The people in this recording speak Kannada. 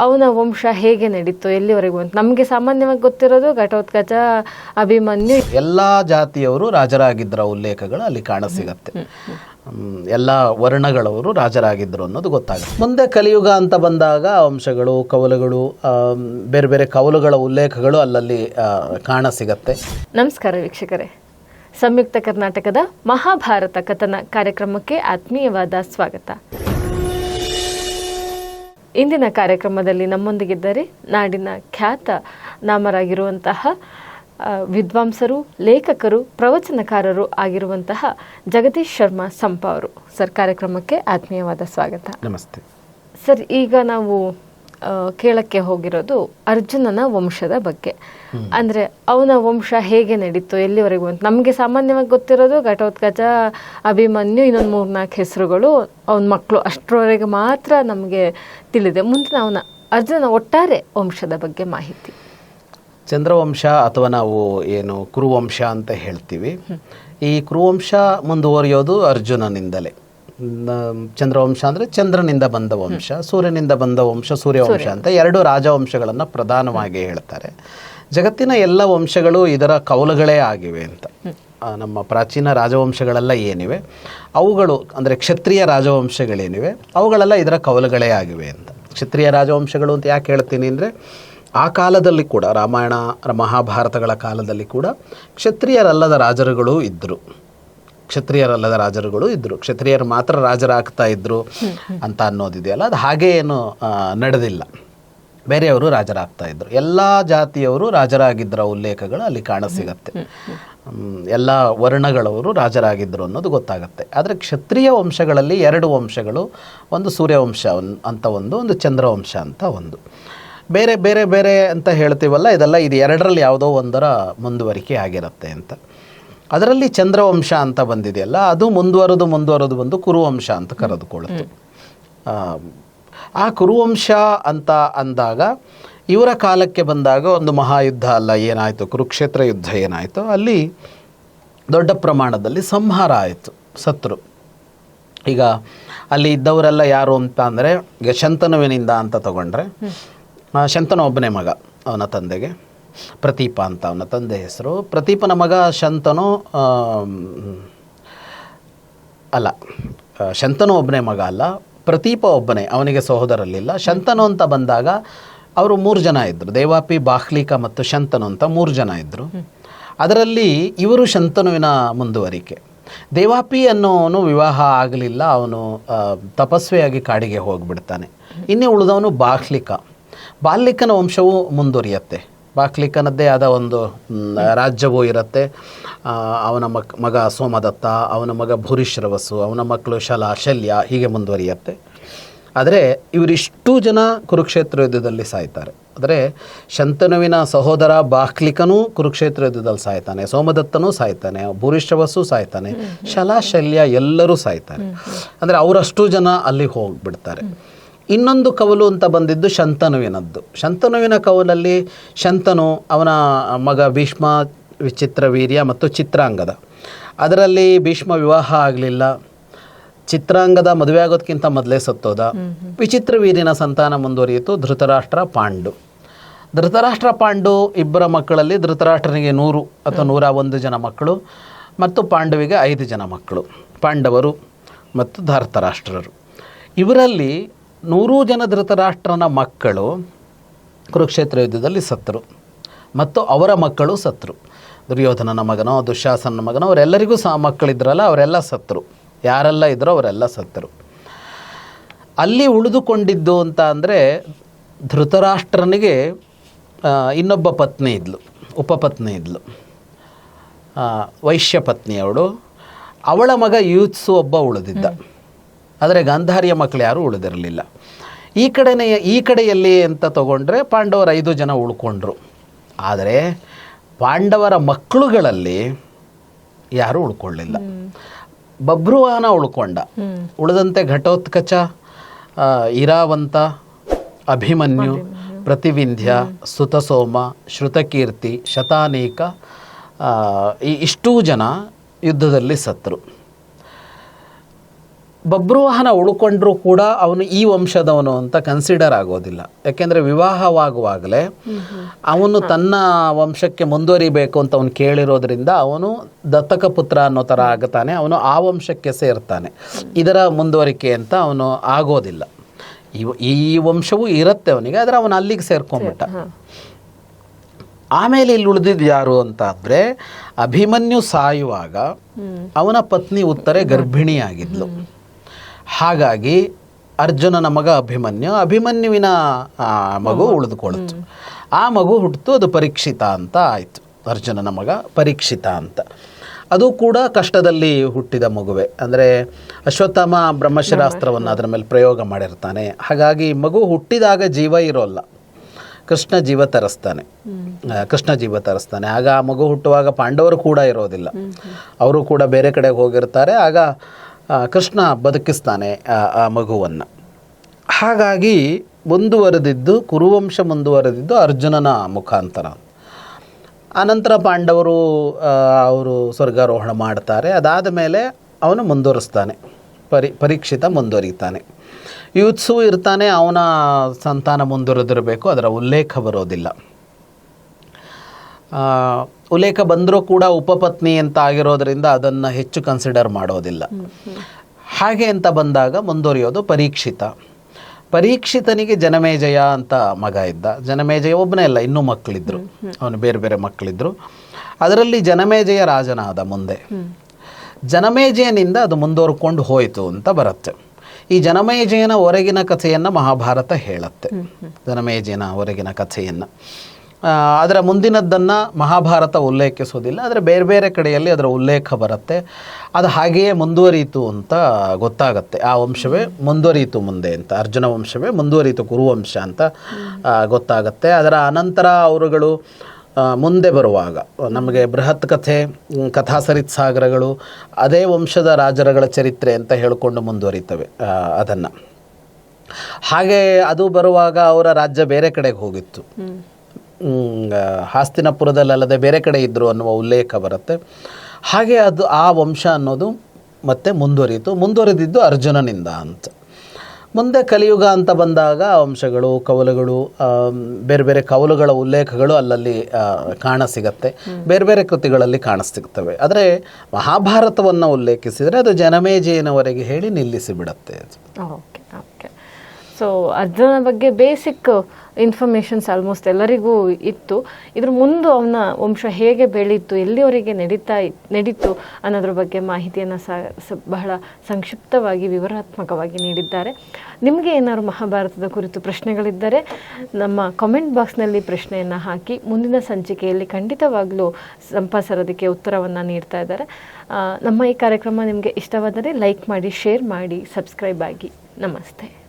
ಅವನ ವಂಶ ಹೇಗೆ ನಡೀತು ಎಲ್ಲಿವರೆಗೂ ಅಂತ ನಮಗೆ ಸಾಮಾನ್ಯವಾಗಿ ಗೊತ್ತಿರೋದು ಘಟೋತ್ಕಚ ಅಭಿಮನ್ಯು. ಎಲ್ಲ ಜಾತಿಯವರು ರಾಜರಾಗಿದ್ದರ ಉಲ್ಲೇಖಗಳು ಅಲ್ಲಿ ಕಾಣಸಿಗತ್ತೆ ಸಿಗುತ್ತೆ. ಎಲ್ಲ ವರ್ಣಗಳವರು ರಾಜರಾಗಿದ್ದರು ಅನ್ನೋದು ಗೊತ್ತಾಗುತ್ತೆ. ಮುಂದೆ ಕಲಿಯುಗ ಅಂತ ಬಂದಾಗ ವಂಶಗಳು ಕವಲುಗಳು ಬೇರೆ ಬೇರೆ ಕವಲುಗಳ ಉಲ್ಲೇಖಗಳು ಅಲ್ಲಲ್ಲಿ ಕಾಣ ಕಾಣಸಿಗತ್ತೆ ನಮಸ್ಕಾರ ವೀಕ್ಷಕರೇ. ಸಂಯುಕ್ತ ಕರ್ನಾಟಕದ ಮಹಾಭಾರತ ಕಥನ ಕಾರ್ಯಕ್ರಮಕ್ಕೆ ಆತ್ಮೀಯವಾದ ಸ್ವಾಗತ. ಇಂದಿನ ಕಾರ್ಯಕ್ರಮದಲ್ಲಿ ನಮ್ಮೊಂದಿಗಿದ್ದರೆ ನಾಡಿನ ಖ್ಯಾತ ನಾಮರಾಗಿರುವಂತಹ ವಿದ್ವಾಂಸರು ಲೇಖಕರು ಪ್ರವಚನಕಾರರು ಆಗಿರುವಂತಹ ಜಗದೀಶ್ ಶರ್ಮಾ ಸಂಪ ಅವರು. ಸರ್ ಕಾರ್ಯಕ್ರಮಕ್ಕೆ ಆತ್ಮೀಯವಾದ ಸ್ವಾಗತ. ನಮಸ್ತೆ. ಸರ್ ಈಗ ನಾವು ಕೇಳಕ್ಕೆ ಹೋಗಿರೋದು ಅರ್ಜುನನ ವಂಶದ ಬಗ್ಗೆ. ಅಂದ್ರೆ ಅವನ ವಂಶ ಹೇಗೆ ನಡೀತು, ಎಲ್ಲಿವರೆಗೂ ಅಂತ. ನಮಗೆ ಸಾಮಾನ್ಯವಾಗಿ ಗೊತ್ತಿರೋದು ಘಟೋತ್ಕಚ, ಅಭಿಮನ್ಯು, ಇನ್ನೊಂದು ಮೂರ್ನಾಲ್ಕು ಹೆಸರುಗಳು, ಅವನ ಮಕ್ಕಳು ಅಷ್ಟರವರೆಗೆ ಮಾತ್ರ ನಮಗೆ ತಿಳಿದೆ. ಮುಂದಿನ ಅವನ ಅರ್ಜುನ ಒಟ್ಟಾರೆ ವಂಶದ ಬಗ್ಗೆ ಮಾಹಿತಿ. ಚಂದ್ರವಂಶ ಅಥವಾ ನಾವು ಏನು ಕುರುವಂಶ ಅಂತ ಹೇಳ್ತೀವಿ. ಈ ಕುರುವಂಶ ಮುಂದುವರಿಯೋದು ಅರ್ಜುನನಿಂದಲೇ. ಚಂದ್ರವಂಶ ಅಂದರೆ ಚಂದ್ರನಿಂದ ಬಂದ ವಂಶ ಸೂರ್ಯನಿಂದ ಬಂದ ವಂಶ ಸೂರ್ಯವಂಶ ಅಂತ ಎರಡು ರಾಜವಂಶಗಳನ್ನು ಪ್ರಧಾನವಾಗಿ ಹೇಳ್ತಾರೆ. ಜಗತ್ತಿನ ಎಲ್ಲ ವಂಶಗಳು ಇದರ ಕೌಲಗಳೇ ಆಗಿವೆ ಅಂತ. ನಮ್ಮ ಪ್ರಾಚೀನ ರಾಜವಂಶಗಳೆಲ್ಲ ಏನಿವೆ? ಅವುಗಳು ಅಂದರೆ ಕ್ಷತ್ರಿಯ ರಾಜವಂಶಗಳೇನಿವೆ? ಅವುಗಳೆಲ್ಲ ಇದರ ಕೌಲಗಳೇ ಆಗಿವೆ ಅಂತ. ಕ್ಷತ್ರಿಯ ರಾಜವಂಶಗಳು ಅಂತ ಯಾಕೆ ಹೇಳ್ತೀನಿ ಅಂದರೆ ಆ ಕಾಲದಲ್ಲಿ ಕೂಡ ರಾಮಾಯಣ ಮಹಾಭಾರತಗಳ ಕಾಲದಲ್ಲಿ ಕೂಡ ಕ್ಷತ್ರಿಯರಲ್ಲದ ರಾಜರುಗಳು ಇದ್ದರು ಕ್ಷತ್ರಿಯರಲ್ಲದ ರಾಜರುಗಳು ಇದ್ದರು ಕ್ಷತ್ರಿಯರು ಮಾತ್ರ ರಾಜರಾಗ್ತಾ ಇದ್ರು ಅಂತ ಅನ್ನೋದಿದೆಯಲ್ಲ. ಅದು ಹಾಗೇ ಏನು ನಡೆದಿಲ್ಲ. ಬೇರೆಯವರು ರಾಜರಾಗ್ತಾ ಇದ್ರು. ಎಲ್ಲ ಜಾತಿಯವರು ರಾಜರಾಗಿದ್ದರ ಉಲ್ಲೇಖಗಳು ಅಲ್ಲಿ ಕಾಣಸಿಗತ್ತೆ. ಎಲ್ಲ ವರ್ಣಗಳವರು ರಾಜರಾಗಿದ್ದರು ಅನ್ನೋದು ಗೊತ್ತಾಗುತ್ತೆ. ಆದರೆ ಕ್ಷತ್ರಿಯ ವಂಶಗಳಲ್ಲಿ ಎರಡು ವಂಶಗಳು, ಒಂದು ಸೂರ್ಯವಂಶ ಅಂತ ಒಂದು ಒಂದು ಚಂದ್ರವಂಶ ಅಂತ ಒಂದು. ಬೇರೆ ಬೇರೆ ಬೇರೆ ಅಂತ ಹೇಳ್ತೀವಲ್ಲ, ಇದೆಲ್ಲ ಇದು ಎರಡರಲ್ಲಿ ಯಾವುದೋ ಒಂದರ ಮುಂದುವರಿಕೆ ಆಗಿರುತ್ತೆ ಅಂತ. ಅದರಲ್ಲಿ ಚಂದ್ರವಂಶ ಅಂತ ಬಂದಿದೆಯಲ್ಲ ಅದು ಮುಂದುವರೆದು ಮುಂದುವರೆದು ಬಂದು ಕುರುವಂಶ ಅಂತ ಕರೆದುಕೊಳ್ಳುತ್ತೆ. ಆ, ಕುರುವಂಶ ಅಂತ ಅಂದಾಗ ಇವರ ಕಾಲಕ್ಕೆ ಬಂದಾಗ ಒಂದು ಮಹಾಯುದ್ಧ ಅಲ್ಲ ಏನಾಯಿತು ಕುರುಕ್ಷೇತ್ರ ಯುದ್ಧ ಏನಾಯಿತು ಅಲ್ಲಿ ದೊಡ್ಡ ಪ್ರಮಾಣದಲ್ಲಿ ಸಂಹಾರ ಆಯಿತು ಸತ್ರು. ಈಗ ಅಲ್ಲಿ ಇದ್ದವರೆಲ್ಲ ಯಾರು ಅಂತ ಅಂದರೆ ಈಗ ಶಂತನುವಿನಿಂದ ಅಂತ ತಗೊಂಡ್ರೆ ಶಂತನು ಒಬ್ಬನೇ ಮಗ ಅವನ ತಂದೆಗೆ. ಪ್ರತೀಪ ಅಂತ ಅವನ ತಂದೆ ಹೆಸರು. ಪ್ರತೀಪನ ಮಗ ಶಂತನು ಅಲ್ಲ ಶಂತನು ಒಬ್ಬನೇ ಮಗ ಅಲ್ಲ ಪ್ರತೀಪ ಒಬ್ಬನೇ ಅವನಿಗೆ ಸಹೋದರಲಿಲ್ಲ ಶಂತನು ಅಂತ ಬಂದಾಗ ಅವರು ಮೂರು ಜನ ಇದ್ದರು ದೇವಾಪಿ ಬಾಹ್ಲಿಕ ಮತ್ತು ಶಂತನು ಅಂತ ಮೂರು ಜನ ಇದ್ದರು ಅದರಲ್ಲಿ ಇವರು ಶಂತನುವಿನ ಮುಂದುವರಿಕೆ. ದೇವಾಪಿ ಅನ್ನೋನು ವಿವಾಹ ಆಗಲಿಲ್ಲ ಅವನು ತಪಸ್ವಿಯಾಗಿ ಕಾಡಿಗೆ ಹೋಗಿಬಿಡ್ತಾನೆ. ಇನ್ನೇ ಉಳಿದವನು ಬಾಹ್ಲಿಕ. ಬಾಲ್ಯಕನ ವಂಶವು ಮುಂದುವರಿಯುತ್ತೆ. ಬಾಕ್ಲಿಕನದ್ದೇ ಆದ ಒಂದು ರಾಜ್ಯವೂ ಇರುತ್ತೆ. ಅವನ ಮಕ್ ಮಗ ಸೋಮದತ್ತ ಅವನ ಮಗ ಭೂರಿಶ್ರವಸು ಅವನ ಮಕ್ಕಳು ಶಲ ಶಲ್ಯ ಹೀಗೆ ಮುಂದುವರಿಯುತ್ತೆ. ಆದರೆ ಇವರಿಷ್ಟು ಜನ ಕುರುಕ್ಷೇತ್ರ ಯುದ್ಧದಲ್ಲಿ ಸಾಯ್ತಾರೆ. ಆದರೆ ಶಂತನುವಿನ ಸಹೋದರ ಬಾಹ್ಲಿಕನೂ ಕುರುಕ್ಷೇತ್ರ ಯುದ್ಧದಲ್ಲಿ ಸಾಯ್ತಾನೆ ಸೋಮದತ್ತನೂ ಸಾಯ್ತಾನೆ ಭೂರಿಶ್ರವಸ್ಸು ಸಾಯ್ತಾನೆ ಶಲಾಶಲ್ಯ ಎಲ್ಲರೂ ಸಾಯ್ತಾರೆ. ಅಂದರೆ ಅವರಷ್ಟು ಜನ ಅಲ್ಲಿ ಹೋಗ್ಬಿಡ್ತಾರೆ. ಇನ್ನೊಂದು ಕವಲು ಅಂತ ಬಂದಿದ್ದು ಶಂತನುವಿನದ್ದು. ಶಂತನುವಿನ ಕವಲಲ್ಲಿ ಶಂತನು ಅವನ ಮಗ ಭೀಷ್ಮ ವಿಚಿತ್ರ ವೀರ್ಯ ಮತ್ತು ಚಿತ್ರಾಂಗದ. ಅದರಲ್ಲಿ ಭೀಷ್ಮ ವಿವಾಹ ಆಗಲಿಲ್ಲ. ಚಿತ್ರಾಂಗದ ಮದುವೆ ಆಗೋದಕ್ಕಿಂತ ಮೊದಲೇ ಸತ್ತೋದ. ವಿಚಿತ್ರ ವೀರ್ಯನ ಸಂತಾನ ಮುಂದುವರಿಯಿತು. ಧೃತರಾಷ್ಟ್ರ ಪಾಂಡು. ಧೃತರಾಷ್ಟ್ರ ಪಾಂಡು ಇಬ್ಬರ ಮಕ್ಕಳಲ್ಲಿ ಧೃತರಾಷ್ಟ್ರನಿಗೆ ನೂರು ಅಥವಾ ನೂರ ಒಂದು ಜನ ಮಕ್ಕಳು ಮತ್ತು ಪಾಂಡವಿಗೆ ಐದು ಜನ ಮಕ್ಕಳು. ಪಾಂಡವರು ಮತ್ತು ಧೃತರಾಷ್ಟ್ರರು ಇವರಲ್ಲಿ ನೂರು ಜನ ಧೃತರಾಷ್ಟ್ರನ ಮಕ್ಕಳು ಕುರುಕ್ಷೇತ್ರ ಯುದ್ಧದಲ್ಲಿ ಸತ್ತರು. ಮತ್ತು ಅವರ ಮಕ್ಕಳು ಸತ್ತರು. ದುರ್ಯೋಧನನ ಮಗನೋ ದುಶಾಸನ ಮಗನೋ, ಅವರೆಲ್ಲರಿಗೂ ಸಹ ಮಕ್ಕಳಿದ್ರಲ್ಲ, ಅವರೆಲ್ಲ ಸತ್ತರು. ಯಾರೆಲ್ಲ ಇದ್ರೋ ಅವರೆಲ್ಲ ಸತ್ತರು. ಅಲ್ಲಿ ಉಳಿದುಕೊಂಡಿದ್ದು ಅಂತ ಅಂದರೆ ಧೃತರಾಷ್ಟ್ರನಿಗೆ ಇನ್ನೊಬ್ಬ ಪತ್ನಿ ಇದ್ಲು, ಉಪಪತ್ನಿ ಇದ್ಲು. ವೈಶ್ಯ ಪತ್ನಿ ಅವಳು ಅವಳ ಮಗ ಯೂತ್ಸು ಒಬ್ಬ ಉಳಿದಿದ್ದ. ಆದರೆ ಗಾಂಧಾರಿಯ ಮಕ್ಕಳು ಯಾರೂ ಉಳಿದಿರಲಿಲ್ಲ. ಈ ಕಡೆನೇ ಈ ಕಡೆಯಲ್ಲಿ ಅಂತ ತಗೊಂಡ್ರೆ ಪಾಂಡವರು ಐದು ಜನ ಉಳ್ಕೊಂಡ್ರು. ಆದರೆ ಪಾಂಡವರ ಮಕ್ಕಳುಗಳಲ್ಲಿ ಯಾರೂ ಉಳ್ಕೊಳ್ಳಿಲ್ಲ. ಬಭ್ರುವಾನ ಉಳ್ಕೊಂಡ. ಉಳಿದಂತೆ ಘಟೋತ್ಕಚ ಇರಾವಂತ ಅಭಿಮನ್ಯು ಪ್ರತಿವಿಂಧ್ಯ ಸುತಸೋಮ ಶ್ರುತಕೀರ್ತಿ ಶತಾನೇಕ ಇಷ್ಟೂ ಜನ ಯುದ್ಧದಲ್ಲಿ ಸತ್ತರು ಬಬ್ರುವಾಹನ ಉಳ್ಕೊಂಡ್ರೂ ಕೂಡ ಅವನು ಈ ವಂಶದವನು ಅಂತ ಕನ್ಸಿಡರ್ ಆಗೋದಿಲ್ಲ. ಯಾಕೆಂದರೆ ವಿವಾಹವಾಗುವಾಗಲೇ ಅವನು ತನ್ನ ವಂಶಕ್ಕೆ ಮುಂದುವರಿಬೇಕು ಅಂತ ಅವನು ಕೇಳಿರೋದ್ರಿಂದ ಅವನು ದತ್ತಕ ಪುತ್ರ ಅನ್ನೋ ಥರ ಆಗುತ್ತಾನೆ ಅವನು ಆ ವಂಶಕ್ಕೆ ಸೇರ್ತಾನೆ. ಇದರ ಮುಂದುವರಿಕೆ ಅಂತ ಅವನು ಆಗೋದಿಲ್ಲ. ಇವ ಈ ವಂಶವೂ ಇರುತ್ತೆ ಅವನಿಗೆ ಆದರೆ ಅವನು ಅಲ್ಲಿಗೆ ಸೇರ್ಕೊಂಡ್ಬಿಟ್ಟ. ಆಮೇಲೆ ಇಲ್ಲಿ ಉಳಿದಿದ್ದು ಯಾರು ಅಂತ ಆದ್ರೆ ಅಭಿಮನ್ಯು ಸಾಯುವಾಗ ಅವನ ಪತ್ನಿ ಉತ್ತರೆ ಗರ್ಭಿಣಿಯಾಗಿದ್ಲು. ಹಾಗಾಗಿ ಅರ್ಜುನನ ಮಗ ಅಭಿಮನ್ಯು ಅಭಿಮನ್ಯುವಿನ ಮಗು ಉಳಿದುಕೊಳ್ತು ಆ ಮಗು ಹುಟ್ಟಿತು ಅದು ಪರೀಕ್ಷಿತ ಅಂತ ಆಯಿತು. ಅರ್ಜುನನ ಮಗ ಪರೀಕ್ಷಿತ ಅಂತ. ಅದು ಕೂಡ ಕಷ್ಟದಲ್ಲಿ ಹುಟ್ಟಿದ ಮಗುವೆ. ಅಂದರೆ ಅಶ್ವತ್ಥಾಮ ಬ್ರಹ್ಮಶಿರಾಸ್ತ್ರವನ್ನು ಅದರ ಮೇಲೆ ಪ್ರಯೋಗ ಮಾಡಿರ್ತಾನೆ. ಹಾಗಾಗಿ ಮಗು ಹುಟ್ಟಿದಾಗ ಜೀವ ಇರೋಲ್ಲ. ಕೃಷ್ಣ ಜೀವ ತರಿಸ್ತಾನೆ. ಕೃಷ್ಣ ಜೀವ ತರಿಸ್ತಾನೆ. ಆಗ ಆ ಮಗು ಹುಟ್ಟುವಾಗ ಪಾಂಡವರು ಕೂಡ ಇರೋದಿಲ್ಲ. ಅವರು ಕೂಡ ಬೇರೆ ಕಡೆಗೆ ಹೋಗಿರ್ತಾರೆ. ಆಗ ಕೃಷ್ಣ ಬದುಕಿಸ್ತಾನೆ, ಆ ಮಗುವನ್ನು. ಹಾಗಾಗಿ ಮುಂದುವರೆದಿದ್ದು, ಕುರುವಂಶ ಮುಂದುವರೆದಿದ್ದು ಅರ್ಜುನನ ಮುಖಾಂತರ. ಆನಂತರ ಪಾಂಡವರು ಅವರು ಸ್ವರ್ಗಾರೋಹಣ ಮಾಡ್ತಾರೆ. ಅದಾದ ಮೇಲೆ ಅವನು ಮುಂದುವರಿಸ್ತಾನೆ. ಪರಿ, ಪರೀಕ್ಷಿತ ಮುಂದುವರಿತಾನೆ. ಯುತ್ಸು ಇರ್ತಾನೆ, ಅವನ ಸಂತಾನ ಮುಂದುವರೆದಿರಬೇಕು, ಅದರ ಉಲ್ಲೇಖ ಬರೋದಿಲ್ಲ. ಉಲ್ಲೇಖ ಬಂದರೂ ಕೂಡ ಉಪಪತ್ನಿ ಅಂತ ಆಗಿರೋದ್ರಿಂದ ಅದನ್ನು ಹೆಚ್ಚು ಕನ್ಸಿಡರ್ ಮಾಡೋದಿಲ್ಲ. ಹಾಗೆ ಅಂತ ಬಂದಾಗ ಮುಂದುವರಿಯೋದು ಪರೀಕ್ಷಿತ. ಪರೀಕ್ಷಿತನಿಗೆ ಜನಮೇಜಯ ಅಂತ ಮಗ ಇದ್ದ. ಜನಮೇಜಯ ಒಬ್ಬನೇ ಇಲ್ಲ, ಇನ್ನೂ ಮಕ್ಕಳಿದ್ರು ಅವನು ಬೇರೆ ಬೇರೆ ಮಕ್ಕಳಿದ್ರು ಅದರಲ್ಲಿ ಜನಮೇಜಯ ರಾಜನಾದ ಮುಂದೆ. ಜನಮೇಜಯನಿಂದ ಅದು ಮುಂದುವರ್ಕೊಂಡು ಹೋಯಿತು ಅಂತ ಬರುತ್ತೆ. ಈ ಜನಮೇಜಯನ ಹೊರಗಿನ ಕಥೆಯನ್ನು ಮಹಾಭಾರತ ಹೇಳುತ್ತೆ. ಜನಮೇಜಯನ ಹೊರಗಿನ ಕಥೆಯನ್ನು. ಅದರ ಮುಂದಿನದ್ದನ್ನು ಮಹಾಭಾರತ ಉಲ್ಲೇಖಿಸೋದಿಲ್ಲ, ಆದರೆ ಬೇರೆ ಬೇರೆ ಕಡೆಯಲ್ಲಿ ಅದರ ಉಲ್ಲೇಖ ಬರುತ್ತೆ. ಅದು ಹಾಗೆಯೇ ಮುಂದುವರಿಯಿತು ಅಂತ ಗೊತ್ತಾಗತ್ತೆ. ಆ ವಂಶವೇ ಮುಂದುವರಿಯಿತು ಮುಂದೆ ಅಂತ, ಅರ್ಜುನ ವಂಶವೇ ಮುಂದುವರಿಯಿತು ಕುರುವಂಶ ಅಂತ ಗೊತ್ತಾಗತ್ತೆ. ಅದರ ಅನಂತರ ಅವರುಗಳು ಮುಂದೆ ಬರುವಾಗ, ನಮಗೆ ಬೃಹತ್ ಕಥೆ ಕಥಾಸರಿತ್ ಸಾಗರಗಳು, ಅದೇ ವಂಶದ ರಾಜರಗಳ ಚರಿತ್ರೆ ಅಂತ ಹೇಳಿಕೊಂಡು ಮುಂದುವರಿತವೆ ಅದನ್ನು. ಹಾಗೆ ಅದು ಬರುವಾಗ ಅವರ ರಾಜ್ಯ ಬೇರೆ ಕಡೆಗೆ ಹೋಗಿತ್ತು. ಹಾಸ್ತಿನಪುರದಲ್ಲದೆ ಬೇರೆ ಕಡೆ ಇದ್ದರು ಅನ್ನುವ ಉಲ್ಲೇಖ ಬರುತ್ತೆ. ಹಾಗೆ ಅದು ಆ ವಂಶ ಅನ್ನೋದು ಮತ್ತೆ ಮುಂದುವರಿಯಿತು. ಮುಂದುವರೆದಿದ್ದು ಅರ್ಜುನನಿಂದ ಅಂತ. ಮುಂದೆ ಕಲಿಯುಗ ಅಂತ ಬಂದಾಗ ವಂಶಗಳು, ಕವಲುಗಳು ಬೇರೆ ಬೇರೆ ಕವಲುಗಳ ಉಲ್ಲೇಖಗಳು ಅಲ್ಲಲ್ಲಿ ಕಾಣ ಕಾಣಸಿಗತ್ತೆ ಬೇರೆ ಬೇರೆ ಕೃತಿಗಳಲ್ಲಿ ಕಾಣಿಸ್ತಿರ್ತವೆ ಆದರೆ ಮಹಾಭಾರತವನ್ನು ಉಲ್ಲೇಖಿಸಿದರೆ ಅದು ಜನಮೇಜಯನವರೆಗೆ ಹೇಳಿ ನಿಲ್ಲಿಸಿಬಿಡತ್ತೆ ಓಕೆ ಓಕೆ. ಸೊ ಅರ್ಜುನ ಬಗ್ಗೆ ಬೇಸಿಕ್ ಇನ್ಫಾರ್ಮೇಶನ್ಸ್ ಆಲ್ಮೋಸ್ಟ್ ಎಲ್ಲರಿಗೂ ಇತ್ತು. ಇದ್ರ ಮುಂದೆ ಅವನ ವಂಶ ಹೇಗೆ ಬೆಳೀತು, ಎಲ್ಲಿವರೆಗೆ ನಡೀತಾ ನಡೀತು ಅನ್ನೋದ್ರ ಬಗ್ಗೆ ಮಾಹಿತಿಯನ್ನು ಸ- ಬಹಳ ಸಂಕ್ಷಿಪ್ತವಾಗಿ, ವಿವರಾತ್ಮಕವಾಗಿ ನೀಡಿದ್ದಾರೆ. ನಿಮಗೆ ಏನಾದರೂ ಮಹಾಭಾರತದ ಕುರಿತು ಪ್ರಶ್ನೆಗಳಿದ್ದರೆ ನಮ್ಮ ಕಾಮೆಂಟ್ ಬಾಕ್ಸ್ನಲ್ಲಿ ಪ್ರಶ್ನೆಯನ್ನು ಹಾಕಿ ಮುಂದಿನ ಸಂಚಿಕೆಯಲ್ಲಿ ಖಂಡಿತವಾಗಲೂ ಸಂಪಾಸರದಕ್ಕೆ ಉತ್ತರವನ್ನು ನೀಡ್ತಾ ಇದ್ದಾರೆ. ನಮ್ಮ ಈ ಕಾರ್ಯಕ್ರಮ ನಿಮಗೆ ಇಷ್ಟವಾದರೆ ಲೈಕ್ ಮಾಡಿ ಶೇರ್ ಮಾಡಿ ಸಬ್ಸ್ಕ್ರೈಬ್ ಆಗಿ. ನಮಸ್ತೆ.